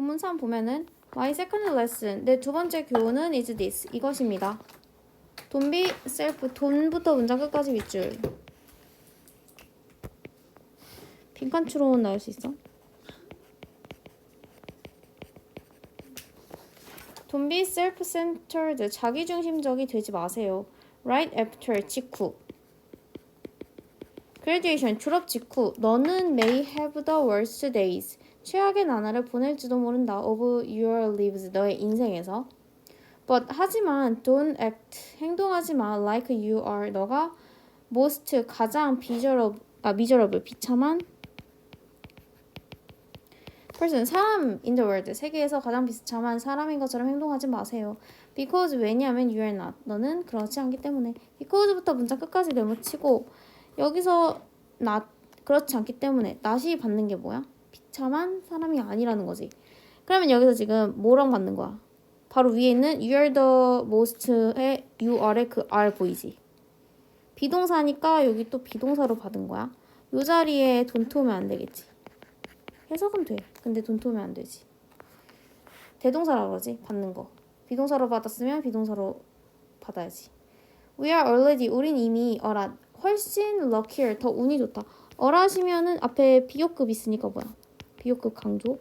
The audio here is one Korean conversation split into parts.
본문 3 보면은 My second lesson 내 두 번째 교훈은 is this 이것입니다. Don't be self 돈부터 문장 끝까지 밑줄 빈칸 추론 나올 수 있어? Don't be self-centered 자기중심적이 되지 마세요. Right after 직후 graduation 졸업 직후 너는 may have the worst days 최악의 나날을 보낼지도 모른다. Of your lives 너의 인생에서. But 하지만 don't act 행동하지 마. Like you are. 너가 most 가장 비저럽 아 미저러블 비참한 person. 사람 in the world 세계에서 가장 비참한 사람인 것처럼 행동하지 마세요. Because 왜냐하면 you are not. 너는 그렇지 않기 때문에. Because부터 문장 끝까지 네모치고 여기서 not 그렇지 않기 때문에 not이 받는 게 뭐야? 비참한 사람이 아니라는 거지. 그러면 여기서 지금 뭐랑 받는 거야? 바로 위에 있는 you are the most의 you are의 그 are 보이지? 비동사니까 여기 또 비동사로 받은 거야. 요 자리에 don't 오면 안 되겠지. 해석은 돼. 근데 don't 오면 안 되지. 대동사라 그러지? 받는 거. 비동사로 받았으면 비동사로 받아야지. We are already 우린 이미 어라 훨씬 luckier 더 운이 좋다. 어라시면은 앞에 비교급 있으니까 뭐야? 비교급 강조.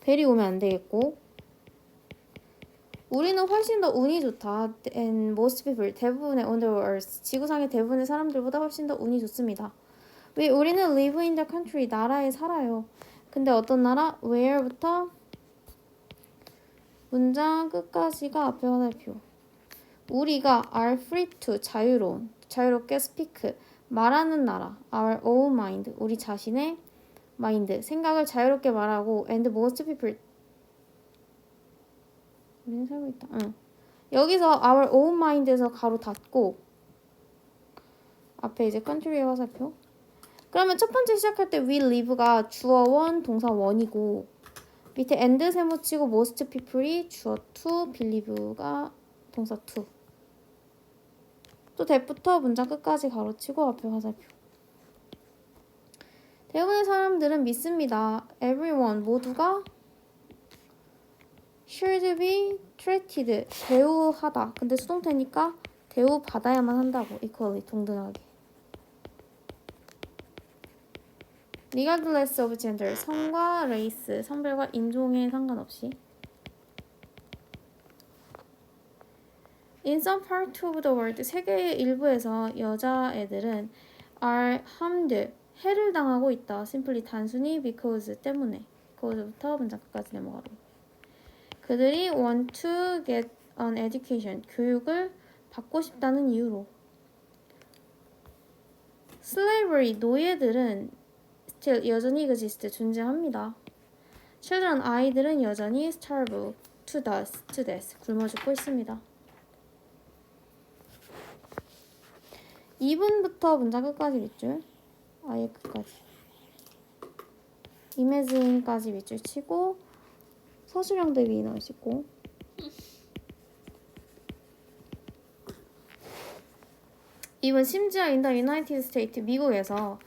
벨이 오면 안 되겠고. 우리는 훨씬 더 운이 좋다. And most people 대부분의 on the earth 지구상의 대부분의 사람들보다 훨씬 더 운이 좋습니다. 왜 우리는 live in the country 나라에 살아요. 근데 어떤 나라? where부터 문장 끝까지가 앞에 화살표. 우리가 are free to 자유로운 자유롭게 speak 말하는 나라 our own mind 우리 자신의 마인드 생각을 자유롭게 말하고 and most people 우리는 살고 있다. 응. 여기서 our own mind에서 가로 닫고 앞에 이제 country의 화살표. 그러면 첫 번째 시작할 때 we live가 주어 원 동사 원이고 밑에 and 세모 치고 most people이 주어 to believe가 동사 to. 또 that부터 문장 끝까지 가로치고 앞에 화살표. 대부분의 사람들은 믿습니다. Everyone 모두가 should be treated 대우하다. 근데 수동태니까 대우 받아야만 한다고 equally 동등하게. regardless of gender 성과 레이스 성별과 인종에 상관없이 In some part of the world, 세계의 일부에서 여자애들은 are harmed, 해를 당하고 있다. simply 단순히 because 때문에. because부터 문장 끝까지 넘어가로. 그들이 want to get an education, 교육을 받고 싶다는 이유로. slavery, 노예들은 still 여전히 exist, 존재합니다. children, 아이들은 여전히 starve to death, to death, 굶어 죽고 있습니다. 2분부터 문장 끝까지 밑줄 아예 끝까지 이매진까지 밑줄 치고 서술형 대비 넣으시고 이번 심지어 the United States 미국에서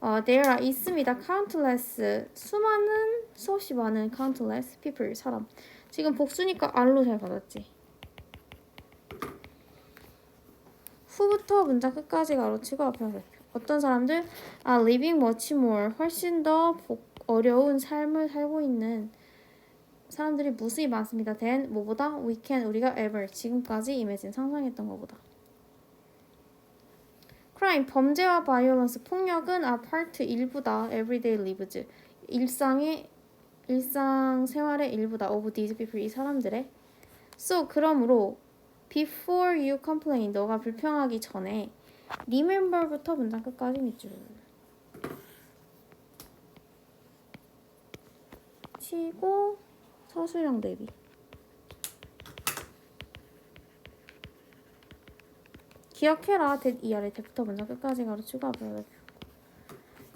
어, there are 있습니다. countless 수많은 수없이 많은 countless people 사람 지금 복수니까 R로 잘 받았지. 후부터 문장 끝까지 가로치고 앞에 살펴. 어떤 사람들 are living much more 훨씬 더 복, 어려운 삶을 살고 있는 사람들이 무수히 많습니다. than 뭐보다 we can 우리가 ever 지금까지 imagine 상상했던 것보다. crime 범죄와 violence 폭력은 are part 일부다. everyday lives 일상의 일상 생활의 일부다. of these people 이 사람들의 so 그러므로 Before you complain, 너가 불평하기 전에 remember부터 문장 끝까지 밑줄. 치고 서술형 대비. 기억해라. That 이 아래 때부터 문장 끝까지 가로치고 앞에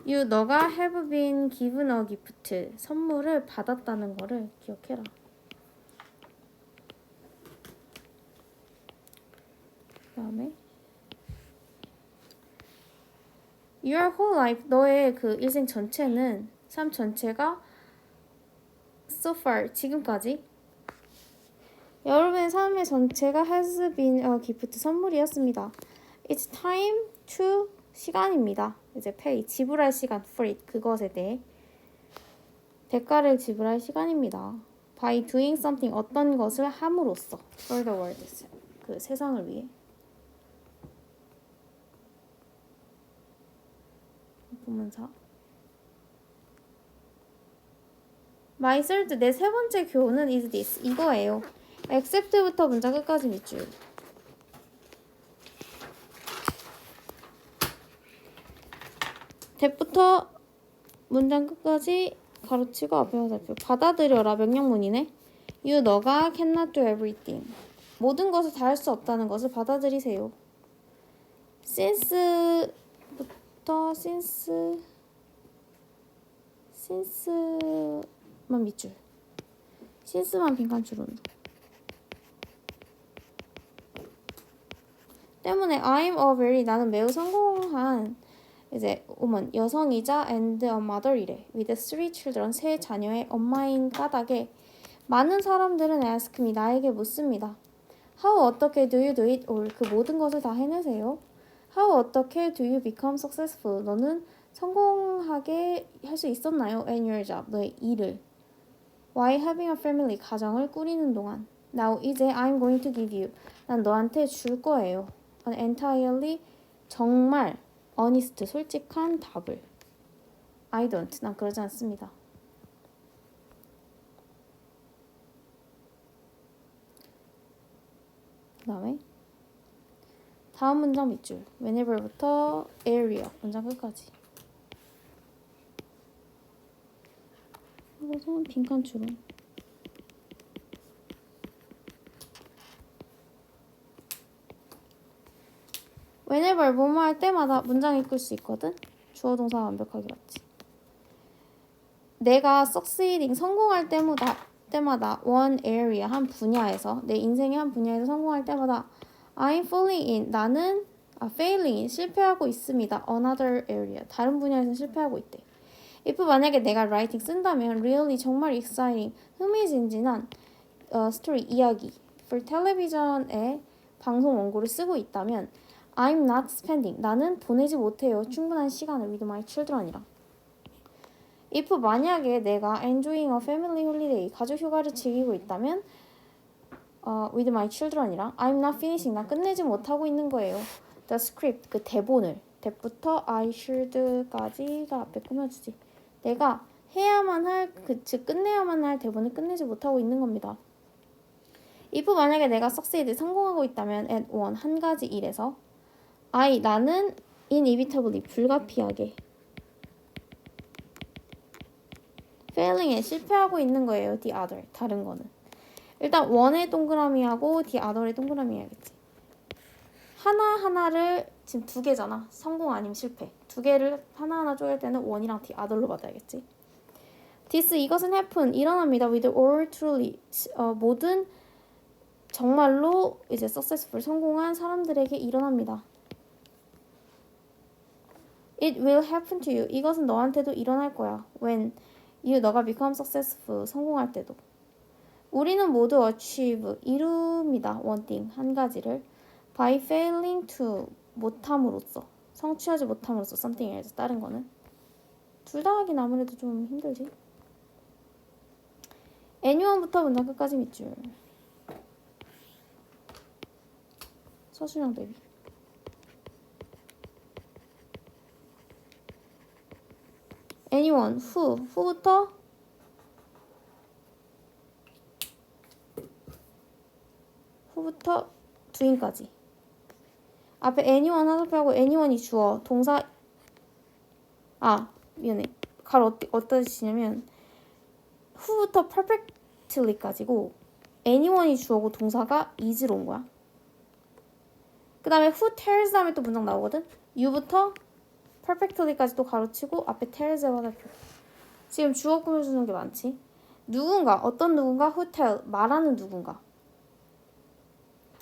you 너가 have been given a gift 선물을 받았다는 거를 기억해라 다음에 Your whole life 너의 그 일생 전체는 삶 전체가 so far 지금까지 여러분의 삶의 전체가 has been a gift 선물이었습니다. It's time to 시간입니다. 이제 pay 지불할 시간 for it 그것에 대해 대가를 지불할 시간입니다. By doing something 어떤 것을 함으로써 for the world 그 세상을 위해 부문사 My third 내 세 번째 교훈은 is this 이거예요. except부터 문장 끝까지 밑줄. 대부터 문장 끝까지 가로치고 앞에 화살표. 받아들여라 명령문이네. You 너가 cannot do everything. 모든 것을 다 할 수 없다는 것을 받아들이세요. since 부터 since since만 밑줄. since만 빈칸 줄은. 때문에 I'm a very 나는 매우 성공한 이제 woman 여성이자 and a mother이래. with three children 세 자녀의 엄마인 까닭에 많은 사람들은 ask me 나에게 묻습니다. How 어떻게 do you do it all 그 모든 것을 다 해내세요? How 어떻게 do you become successful 너는 성공하게 할 수 있었나요? in your job 너의 일을 Why having a family 가정을 꾸리는 동안 Now 이제 I'm going to give you 난 너한테 줄 거예요. an entirely 정말 honest 솔직한 답을 I don't 난 그러지 않습니다. 그 다음에 다음 문장 밑줄. whenever부터 area. 문장 끝까지. 이것은 빈칸 줄은 whenever 뭐뭐 할 때마다 문장 읽을 수 있거든? 주어 동사 완벽하게 맞지? 내가 succeeding 성공할 때마다 때마다 one area 한 분야에서 내 인생의 한 분야에서 성공할 때마다 I'm falling in 나는 아, failing in 실패하고 있습니다. another area 다른 분야에서 실패하고 있대. if 만약에 내가 writing 쓴다면 really 정말 exciting 흥미진진한 어, 스토리 이야기 for television에 방송 원고를 쓰고 있다면 I'm not spending 나는 보내지 못해요 충분한 시간을 with my children이랑 if 만약에 내가 enjoying a family holiday 가족 휴가를 즐기고 있다면 어, with my children이랑 I'm not finishing 나 끝내지 못하고 있는 거예요. the script 그 대본을 대부터 I should까지가 앞에 꾸며주지. 내가 해야만 할 그 즉 끝내야만 할 대본을 끝내지 못하고 있는 겁니다. if 만약에 내가 succeed 성공하고 있다면 at one 한 가지 일에서 I 나는 inevitably 불가피하게 failing에 실패하고 있는 거예요. the other 다른 거는. 일단 원의 동그라미하고 the other의 동그라미 해야겠지. 하나 하나를 지금 두 개잖아. 성공 아니면 실패. 두 개를 하나 하나 쪼갤 때는 원이랑 the other로 받아야겠지. this 이것은 happen 일어납니다. with all truly 어, 모든 정말로 이제 successful 성공한 사람들에게 일어납니다. It will happen to you. 이것은 너한테도 일어날 거야. When you 너가 become successful 성공할 때도. 우리는 모두 achieve 이룹니다. one thing 한 가지를 by failing to 못함으로써 성취하지 못함으로써 something else 다른 거는 둘 다 하긴 아무래도 좀 힘들지. anyone부터 문장 끝까지 밑줄. 서술형 대비. anyone who who부터 후 부터 doing까지. 앞에 anyone 하섭하고 anyone이 주어. 동사 아 미안해. 가로 어떠, 어디다 지냐면 who부터 perfectly까지고 anyone이 주어고 동사가 is로 온 거야. 그 다음에 who tells 다음에 또 문장 나오거든. you부터 perfectly까지 또 가로치고 앞에 tells의 화살표 지금 주어 꾸며주는 게 많지. 누군가 어떤 누군가 who tell 말하는 누군가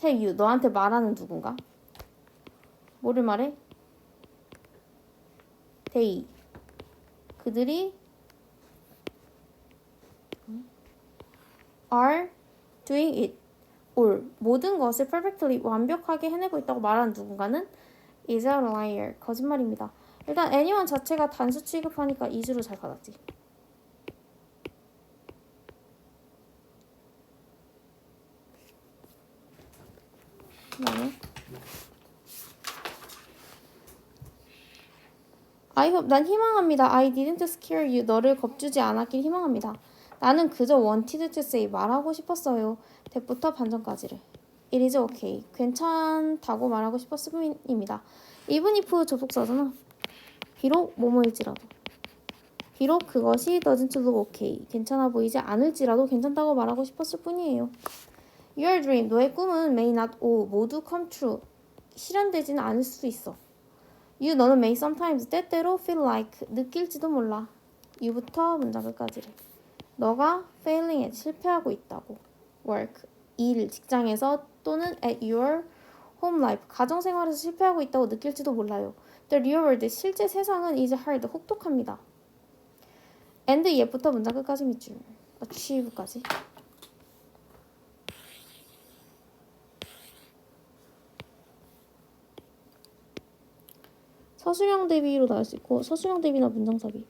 you 너한테 말하는 누군가 뭐를 말해? they 그들이 are doing it all 모든 것을 perfectly 완벽하게 해내고 있다고 말하는 누군가는 is a liar 거짓말입니다. 일단 anyone 자체가 단수 취급하니까 is로 잘 받았지. 그다음에 I hope 난 희망합니다. I didn't scare you. 너를 겁주지 않았길 희망합니다. 나는 그저 wanted to say 말하고 싶었어요. 대부터 반전까지를. It is okay. 괜찮다고 말하고 싶었을 뿐입니다. even if 접속사잖아. 비록 뭐뭐일지라도. 비록 그것이 doesn't look okay. 괜찮아 보이지 않을지라도 괜찮다고 말하고 싶었을 뿐이에요. Your dream, 너의 꿈은 may not all 모두 come true. 실현되지는 않을 수도 있어. You 너는 may sometimes 때때로 feel like 느낄지도 몰라. you부터 문장 끝까지를. 너가 failing at 실패하고 있다고. work 일 직장에서 또는 at your home life 가정 생활에서 실패하고 있다고 느낄지도 몰라요. The real world 실제 세상은 is hard 혹독합니다. and yet부터 문장 끝까지 밑줄. achieve까지. 서술형 대비로 나올 수 있고 서술형 대비나 문장 삽입.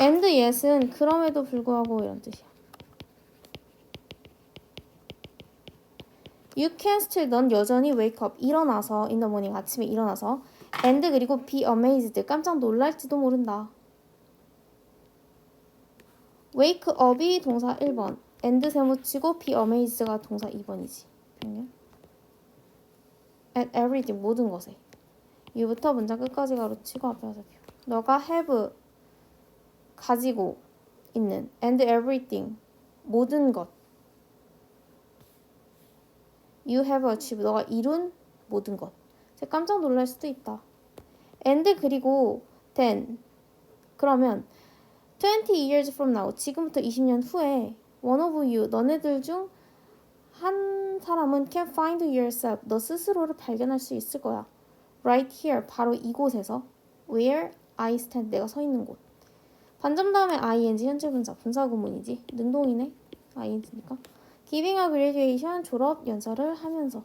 and yet은 그럼에도 불구하고 이런 뜻이야. You can still 넌 여전히 wake up 일어나서 in the morning 아침에 일어나서 and 그리고 be amazed 깜짝 놀랄지도 모른다. Wake up이 동사 1번 and 세모치고 be amazed가 동사 2번이지. 병렬. at everything 모든 것에 you부터 문장 끝까지 가로치고 앞에 화살표. 너가 have 가지고 있는 and everything 모든 것 You have achieved 너가 이룬 모든 것 이제 깜짝 놀랄 수도 있다 and 그리고 then 그러면 20 years from now 지금부터 20년 후에 one of you 너네들 중 한 사람은 can find yourself 너 스스로를 발견할 수 있을 거야 right here 바로 이곳에서 where I stand 내가 서 있는 곳 반점 다음에 ing 현재 분사 분사 구문이지 능동이네 ing니까 giving a graduation 졸업 연설을 하면서